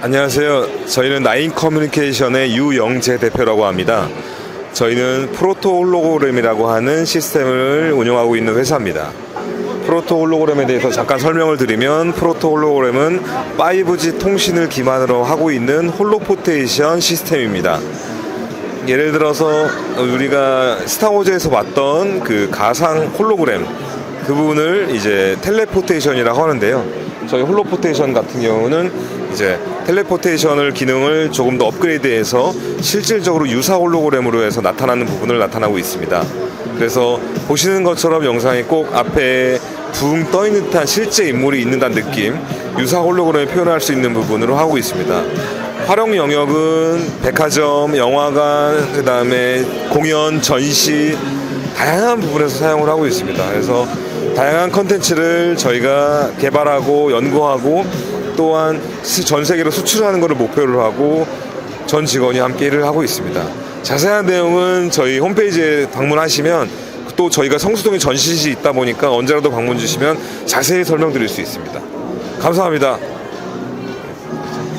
안녕하세요. 저희는 나인 커뮤니케이션의 유영재 대표라고 합니다. 저희는 프로토 홀로그램이라고 하는 시스템을 운영하고 있는 회사입니다. 프로토 홀로그램에 대해서 잠깐 설명을 드리면 프로토 홀로그램은 5G 통신을 기반으로 하고 있는 홀로포테이션 시스템입니다. 예를 들어서 우리가 스타워즈에서 봤던 그 가상 홀로그램 그 부분을 이제 텔레포테이션이라고 하는데요. 저희 홀로포테이션 같은 경우는 이제 텔레포테이션을 기능을 조금 더 업그레이드해서 실질적으로 유사 홀로그램으로 해서 나타나는 부분을 나타나고 있습니다. 그래서 보시는 것처럼 영상에 꼭 앞에 붕 떠 있는 듯한 실제 인물이 있는다는 느낌, 유사 홀로그램을 표현할 수 있는 부분으로 하고 있습니다. 활용 영역은 백화점, 영화관, 그 다음에 공연, 전시, 다양한 부분에서 사용을 하고 있습니다. 그래서 다양한 컨텐츠를 저희가 개발하고 연구하고 또한 스- 전 세계로 수출하는 것을 목표로 하고 전 직원이 함께 일을 하고 있습니다. 자세한 내용은 저희 홈페이지에 방문하시면 또 저희가 성수동에 전시실이 있다 보니까 언제라도 방문 주시면 자세히 설명드릴 수 있습니다. 감사합니다.